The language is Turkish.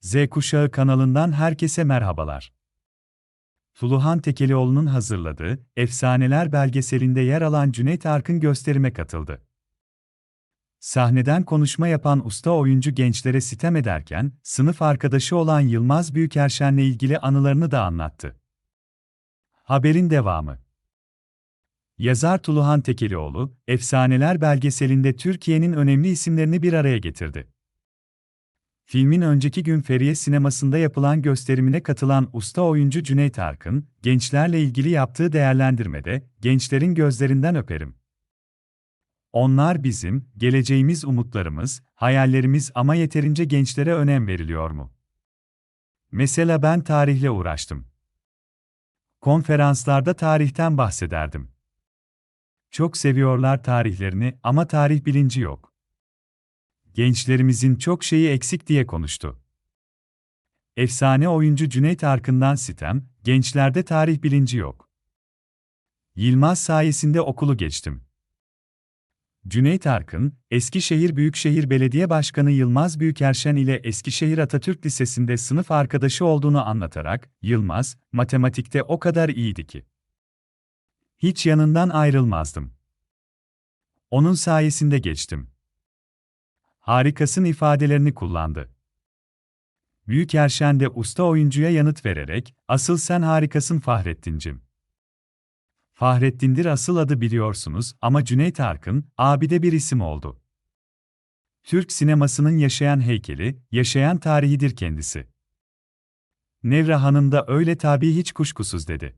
Z Kuşağı kanalından herkese merhabalar. Tuluhan Tekelioğlu'nun hazırladığı Efsaneler belgeselinde yer alan Cüneyt Arkın gösterime katıldı. Sahneden konuşma yapan usta oyuncu gençlere sitem ederken, sınıf arkadaşı olan Yılmaz Büyükerşen'le ilgili anılarını da anlattı. Haberin devamı Yazar Tuluhan Tekelioğlu, Efsaneler belgeselinde Türkiye'nin önemli isimlerini bir araya getirdi. Filmin önceki gün Feriye sinemasında yapılan gösterimine katılan usta oyuncu Cüneyt Arkın, gençlerle ilgili yaptığı değerlendirmede, gençlerin gözlerinden öperim. Onlar bizim, geleceğimiz umutlarımız, hayallerimiz ama yeterince gençlere önem veriliyor mu? Mesela ben tarihle uğraştım. Konferanslarda tarihten bahsederdim. Çok seviyorlar tarihlerini ama tarih bilinci yok. Gençlerimizin çok şeyi eksik diye konuştu. Efsane oyuncu Cüneyt Arkın'dan sitem, gençlerde tarih bilinci yok. Yılmaz sayesinde okulu geçtim. Cüneyt Arkın, Eskişehir Büyükşehir Belediye Başkanı Yılmaz Büyükerşen ile Eskişehir Atatürk Lisesi'nde sınıf arkadaşı olduğunu anlatarak, Yılmaz, matematikte o kadar iyiydi ki. Hiç yanından ayrılmazdım. Onun sayesinde geçtim. Harikasın ifadelerini kullandı. Büyükerşen de usta oyuncuya yanıt vererek, asıl sen harikasın Fahrettin'cim. Fahrettin'dir asıl adı biliyorsunuz ama Cüneyt Arkın, abide bir isim oldu. Türk sinemasının yaşayan heykeli, yaşayan tarihidir kendisi. Nevra Hanım da öyle tabii hiç kuşkusuz dedi.